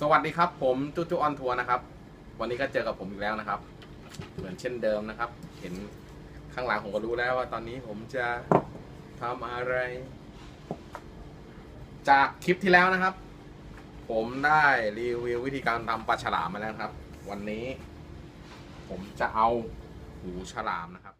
สวัสดีครับผมจุจุออนทัวร์นะครับ วันนี้ก็เจอกับผมอีกแล้วนะครับ เหมือนเช่นเดิมนะครับ เห็นข้างหลังผมก็รู้แล้วว่าตอนนี้ผมจะทำอะไร จากคลิปที่แล้วนะครับ ผมได้รีวิววิธีการทำปลาฉลามมาแล้วครับ วันนี้ ผมจะเอาหูฉลามนะครับ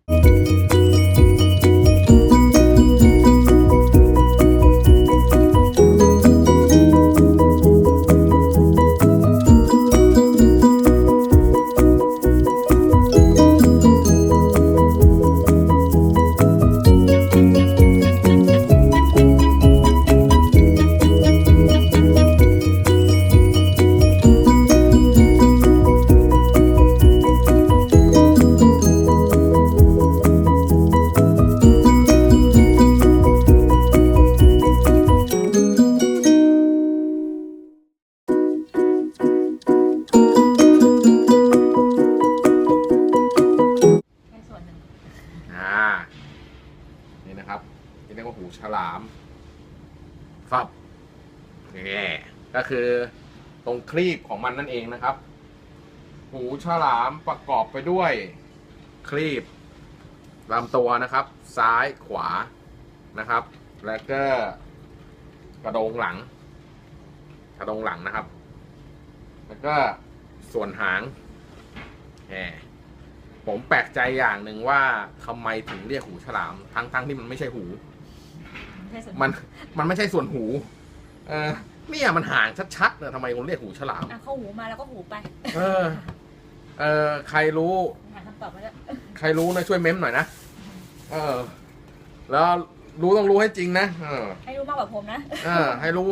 คือตรงครีบของมันนั่นเองนะครับ หูฉลามประกอบไปด้วยครีบลำตัวนะครับ ซ้ายขวานะครับ แล้วก็กระโดงหลัง กระโดงหลังนะครับ แล้วก็ส่วนหางแหมผมแปลกใจอย่างหนึ่งว่าทำไมถึงเรียกหูฉลาม ทั้งทั้งที่มันไม่ใช่หูแค่ส่วนมันมันไม่ใช่ส่วนหู เออ เนี่ยมันห่างชัดๆเนี่ยทำไมผมเรียกหูฉลาม อะเข้าหูมาแล้วก็หูไปเออ เออใครรู้ หาคำตอบมาแล้วใครรู้นะช่วยเม้มหน่อยนะ เออ แล้วรู้ต้องรู้ให้จริงนะ เออ ให้รู้มากกว่าผมนะ เออ ให้รู้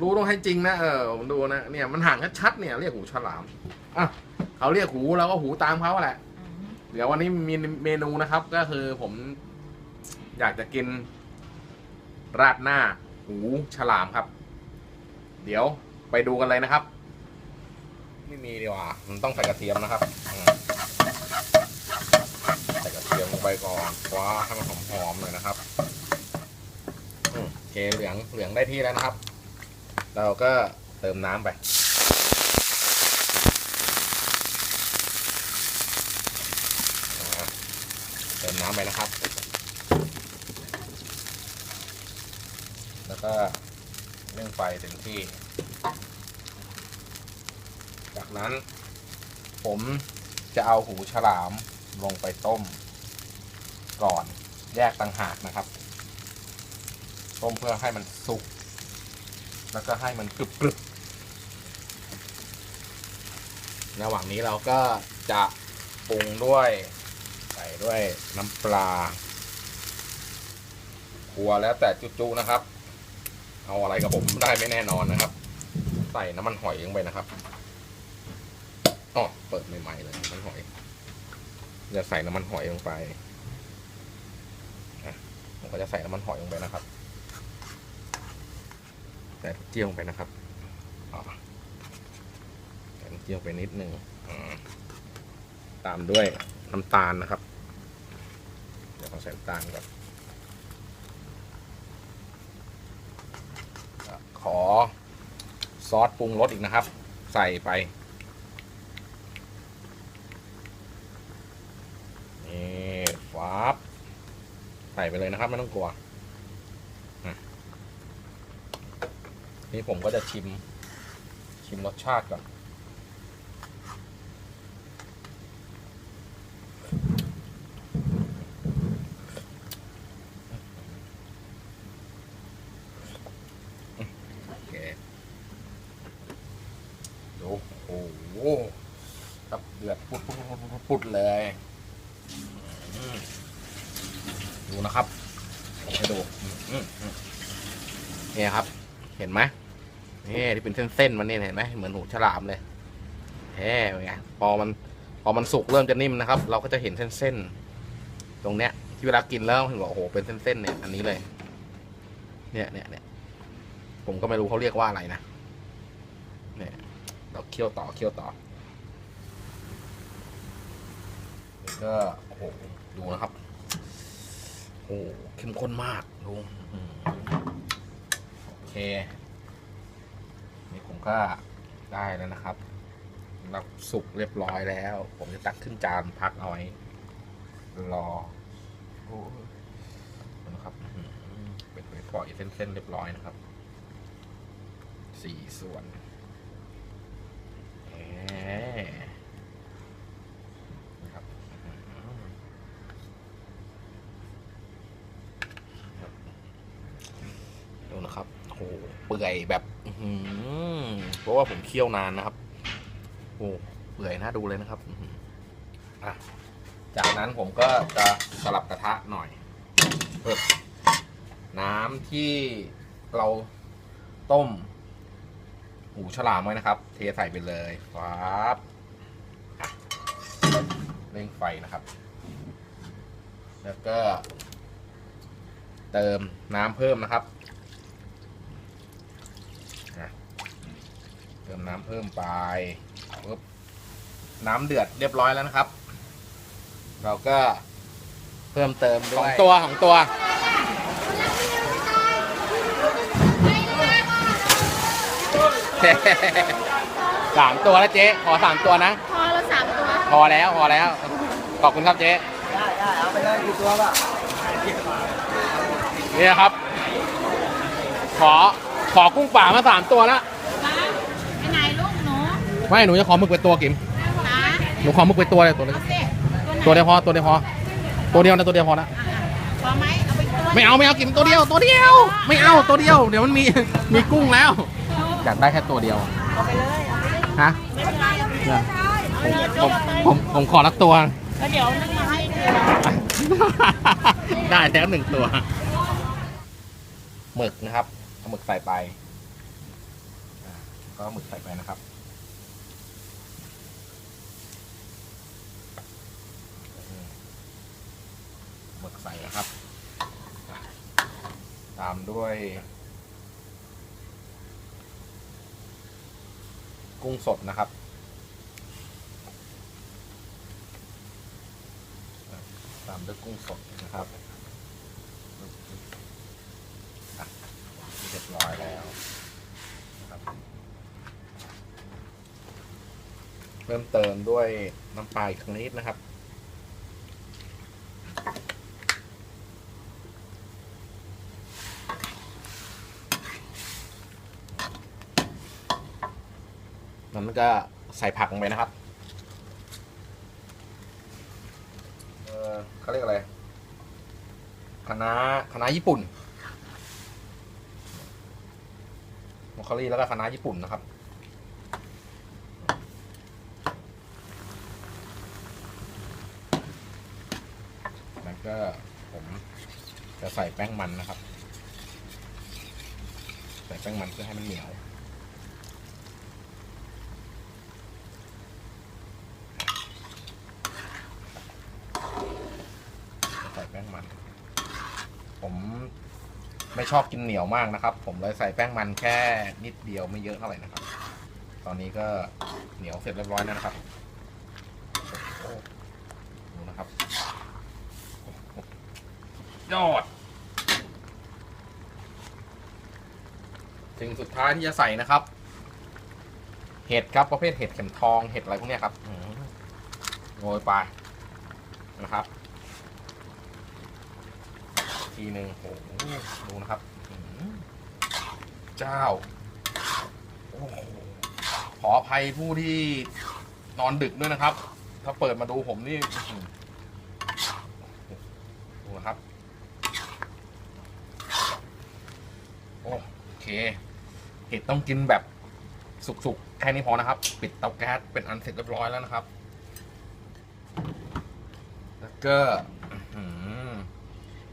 รู้ต้องให้จริงนะ เออผมดูนะ เนี่ยมันห่างชัดๆเนี่ย เรียกหูฉลาม อะเขาเรียกหูเราก็หูตามเขาแหละ เดี๋ยววันนี้มีเมนูนะครับ ก็คือผมอยากจะกิน ราดหน้า หูฉลามครับ เดี๋ยวไปดูกันเลยนะครับ ไม่มีดีกว่า มันต้องใส่กระเทียมนะครับใส่กระเทียมลงไปก่อนว้าให้มันหอมๆหน่อยนะครับโอเคเหลืองเหลืองได้ที่แล้วนะครับ เราก็เติมน้ำไปเติมน้ำไปนะครับ แล้วก็ เร่งไฟเต็มที่ จากนั้น ผมจะเอาหูฉลามลงไปต้ม ก่อนแยกต่างหากนะครับ ต้มเพื่อให้มันสุก แล้วก็ให้มันกรึบกรึบระหว่างนี้เราก็จะปรุงด้วยใส่ด้วยน้ำปลาครัวแล้วแต่จุๆนะครับ เอาอะไรกับผมได้ไม่แน่นอนนะครับ ใส่น้ำมันหอยลงไปนะครับอ๋อเปิดใหม่ๆเลยน้ำมันหอยจะใส่น้ำมันหอยลงไปผมก็จะใส่น้ำมันหอยลงไปนะครับใส่เจียวลงไปนะครับใส่เจียวไปนิดนึงตามด้วยน้ำตาลนะครับ เดี๋ยวขอใส่น้ำตาลก่อนอะ ขอซอสปรุงรสอีกนะครับ ใส่ไปนี่ฟับใส่ไปเลยนะครับ ไม่ต้องกลัวนี่ผมก็จะชิมชิมรสชาติก่อน โอเคดูโอ้โหครับเดือดปุดปุดปุดปุดปุดเลยอืมดูนะครับผมให้ดูอืมอืมอืม เนี่ยครับ เห็นไหมนี่ที่เป็นเส้นๆมันนี่เห็นไหมเหมือนหูฉลามเลยแฮ่เป็นไงพอมันพอมันสุกเริ่มจะนิ่มนะครับ เราก็จะเห็นเส้นๆตรงเนี้ย ที่เวลากินแล้วเห็นบอกโอ้โหเป็นเส้นๆเนี่ยอันนี้เลย เนี่ยเนี่ยเนี่ยผมก็ไม่รู้เขาเรียกว่าอะไรนะเนี่ยเราเคี่ยวต่อเคี่ยวต่อแล้วก็โอ้โหดูนะครับโอ้เข้มข้นมากดู เคนี่ผมก็ได้แล้วนะครับเราสุกเรียบร้อยแล้ว ผมจะตักขึ้นจานพักเอาไว้รอโอ้ยนะครับเป็นฝอยเส้นๆเรียบร้อยนะครับสี่ส่วนแหมนะครับอื้อหือดูนะครับโอ้โหเปื่อยแบบอืเพราะว่าผมเคี่ยวนานนะครับโอ้เปื่อยน่าดูเลยนะครับอะจากนั้นผมก็จะสลับกระทะหน่อยเน้ำที่เราต้มหูฉลามไว้นะครับ เทใส่ไปเลยครับเร่งไฟนะครับ แล้วก็ เติมน้ำเพิ่มนะครับอะ เติมน้ำเพิ่มไปปึ๊บน้ำเดือดเรียบร้อยแล้วนะครับ เราก็เพิ่มเติมด้วยของตัวของตัว สามตัวแล้วเจ๊ขอสามตัวนะ พอเราสามตัว พอแล้วพอแล้ว ขอบคุณครับเจ๊ได้ได้เอาไปเลยกี่ตัวป่ะนี่นะครับ ขอขอกุ้งป่ามาสามตัวแล้ว มาไปไหนลูกหนู ไม่หนูจะขอหมึกเป็นตัวกิมนะหนูขอหมึกเป็นตัวเลยตัวเลยเอาสิตัวเดียวพอตัวเดียวพอตัวเดียวนะตัวเดียวพอนะพอไหมเอาไปตัวไม่เอาไม่เอากินตัวเดียวตัวเดียว ไม่เอาตัวเดียว เดี๋ยวมันมีมีกุ้งแล้วอยากได้แค่ตัวเดียวเอาไปเลยเอาไปเลยฮะไม่เป็นไรเอาไปเลยเนี่ยผมผมผมผมขอรักตัวแล้วเดี๋ยวนึกมาให้ด้วยได้แล้วหนึ่งตัวหมึกนะครับเอาหมึกใส่ไปอ่าก็เอาหมึกใส่ไปนะครับ หมึกใส่นะครับ ตามด้วยกุ้งสดนะครับ ตามด้วยกุ้งสดนะครับเรียบร้อยแล้วนะครับเริ่มเติมด้วยน้ำปลาอีกสักนิดนะครับ มันก็ใส่ผักลงไปนะครับ เออเขาเรียกอะไรคณะคณะญี่ปุ่นมอคคารีแล้วก็คณะญี่ปุ่นนะครับ แล้วก็ผมจะใส่แป้งมันนะครับ ใส่แป้งมันเพื่อให้มันเหนียว ใส่แป้งมัน ผม ไม่ชอบกินเหนียวมากนะครับ ผมเลยใส่แป้งมันแค่นิดเดียวไม่เยอะเท่าไหร่นะครับ ตอนนี้ก็เหนียวเสร็จเรียบร้อยแล้วนะครับดูนะครับยอดสิ่งสุดท้ายที่จะใส่นะครับ เห็ดครับประเภทเห็ดเข็มทองเห็ดอะไรพวกนี้ครับโรยไปนะครับ ทีหนึ่งโอ้โหดูนะครับเจ้าโอ้โหขออภัยผู้ที่นอนดึกด้วยนะครับ ถ้าเปิดมาดูผมนี่ดูนะครับ โอเค เห็ดต้องกินแบบสุกๆ แค่นี้พอนะครับ ปิดเตาแก๊สเป็นอันเสร็จเรียบร้อยแล้วนะครับ แล้วก็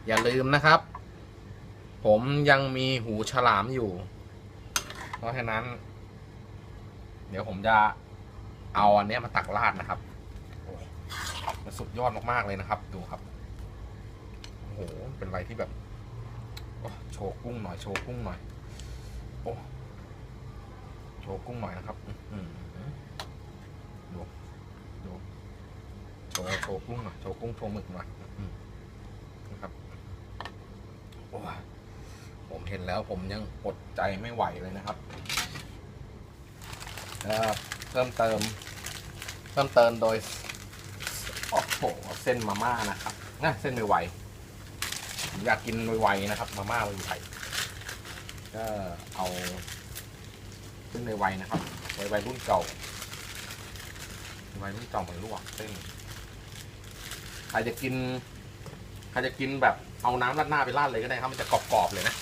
อย่าลืมนะครับ ผมยังมีหูฉลามอยู่ เพราะฉะนั้น เดี๋ยวผมจะเอาอันนี้มาตักราดนะครับมันสุดยอดมากๆเลยนะครับ ดูครับโอ้โหเป็นอะไรที่แบบโชว์กุ้งหน่อยโชว์กุ้งหน่อยโอ้โชว์กุ้งหน่อยนะครับอืดูดูโชว์โชว์กุ้งหน่อยโชว์กุ้งโชว์หมึกหน่อยอื้อหือ นะครับโอ้ย ผมเห็นแล้วผมยังอดใจไม่ไหวเลยนะครับก็เพิ่มเติม เพิ่มเติมโดยโอ้โหเส้นมาม่านะครับนะเส้นไวๆผมอยากกินไวๆนะครับ มาม่าไวๆก็เอาเส้นไวๆนะครับไวๆรุ่นเก่าไวรุ่นเก่ามือนลวกเส้นใครจะกินใครจะกินแบบ เอาน้ำราดหน้าไปราดเลยก็ได้ครับ มันจะกรอบๆเลยนะ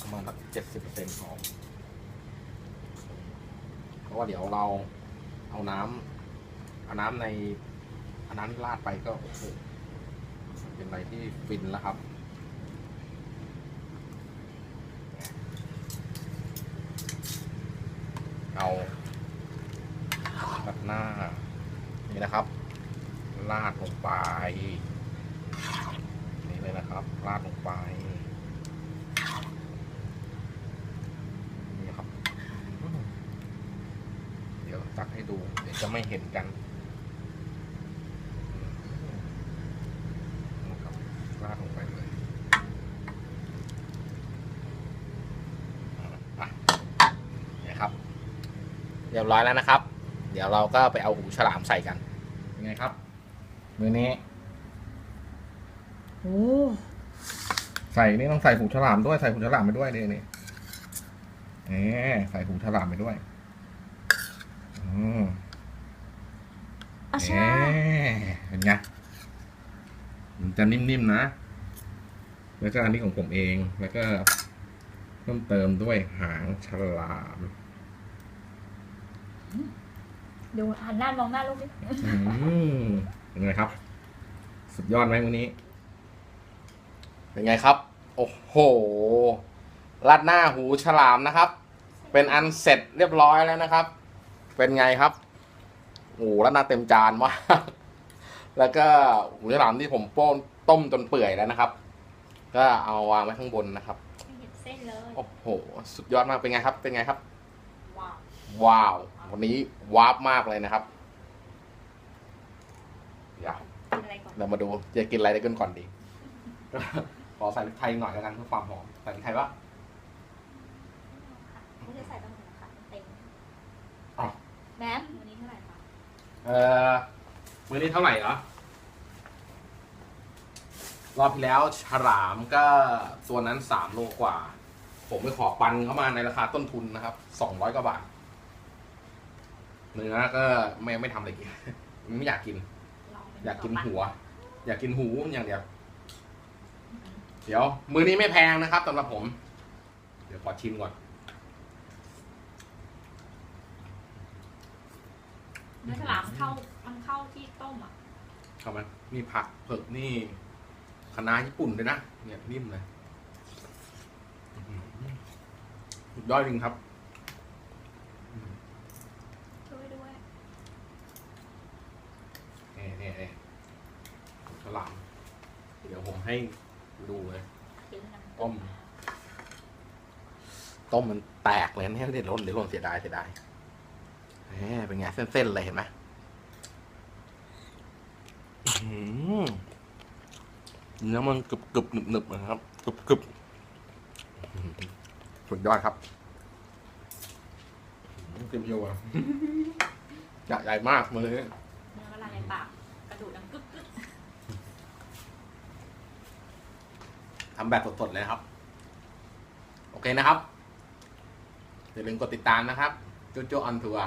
ประมาณสักเจ็ดสิบเปอร์เซ็นต์ของเพราะว่าเดี๋ยวเราเอาน้ำเอาน้ำในอาน้ำที่ราดไปก็โอ้โหเป็นอะไรที่ฟินแล้วครับ เอาตัดหน้า นี่นะครับ ลาดลงไป นี่เลยนะครับ ลาดลงไป นี่ครับ เดี๋ยว ตักให้ดู เดี๋ยวจะไม่เห็นกันนะครับลาดลงไปเลยอะนี่ครับ เรียบร้อยแล้วนะครับ เดี๋ยวเราก็ไปเอาหูฉลามใส่กันยังไงครับ มือนี้โอ้ใส่นี่ต้องใส่หูฉลามด้วยใส่หูฉลามไปด้วยนี่นี่เอ๊ใส่หูฉลามไปด้วย อืมอาเอ๊ชาเป็นไงมันจะนิ่มๆนะ แล้วก็อันนี้ของผมเอง แล้วก็เพิ่มเติมด้วยหางฉลามดูหันหน้ามองหน้าลูกดิอืมเป็นไงครับ สุดยอดไหมวันนี้ เป็นไงครับ โอ้โหราดหน้าหูฉลามนะครับ เป็นอันเสร็จเรียบร้อยแล้วนะครับ เป็นไงครับโอ้โหราดหน้าเต็มจานมากแล้วก็หูฉลามที่ผมโป้นต้มจนเปื่อยแล้วนะครับ ก็เอาวางไว้ข้างบนนะครับไม่เห็นเส้นเลยโอ้โห สุดยอดมากเป็นไงครับ เป็นไงครับ ว้าวว้าววันนี้วาร์ปมากเลยนะครับเดี๋ยวกินอะไรก่อนเรามาดูจะกินอะไรได้กันก่อนดีขอใส่พริกไทยหน่อยแล้วกันเพื่อความหอมใส่พริกไทยปะ ไม่ได้ใส่ตั้งแต่ค่ะเต็ม อ๋อ แมมวันนี้เท่าไหร่คะเอ่อมื้อนี้เท่าไหร่เหรอ รอบที่แล้วฉลามก็ตัวนั้นสามโลกว่า ผมไปขอปันเข้ามาในราคาต้นทุนนะครับสองร้อยกว่าบาทเนื้อก็ไม่ไม่ทำอะไรกิน ไม่อยากกินลองเป็อยากกินต่ไปหัว อยากกินหูอย่างเดียว เดี๋ยว มือนี้ไม่แพงนะครับสำหรับผม เดี๋ยวขอชิมก่อน นื้อฉลามเข้ามันเข้าที่ต้มอะเข้ามามีผักเผือกนี่คะน้าญี่ปุ่นด้วยนะ เนี่ยนิ่มเลยอื้อหือสุดยอดจริงครับช่วยด้วยนี่นี่นี่ฉลามเดี๋ยวผมให้ดูเลยกินน้ำต้ม ต้มมันแตกเลยเนี่ยเดี๋ยวหล่นเดี๋ยวหล่นเสียดายเสียดาย แหมเป็นไงเส้นๆเลยเห็นไหมอื้อหือเนื้อมันกรึบกรึบหนึบหนึบนะครับกรึบกรึบอื้อหือสุดยอดครับอื้อหือเต็มเยอะใหญ่ใหญ่มากมือนี้เนื้อละลายในปากกระดูกดังกึ๊กกึ๊กทำแบบสดๆเลยนะครับ โอเคนะครับอย่าลืมกดติดตามนะครับ โจโจออนทัวร์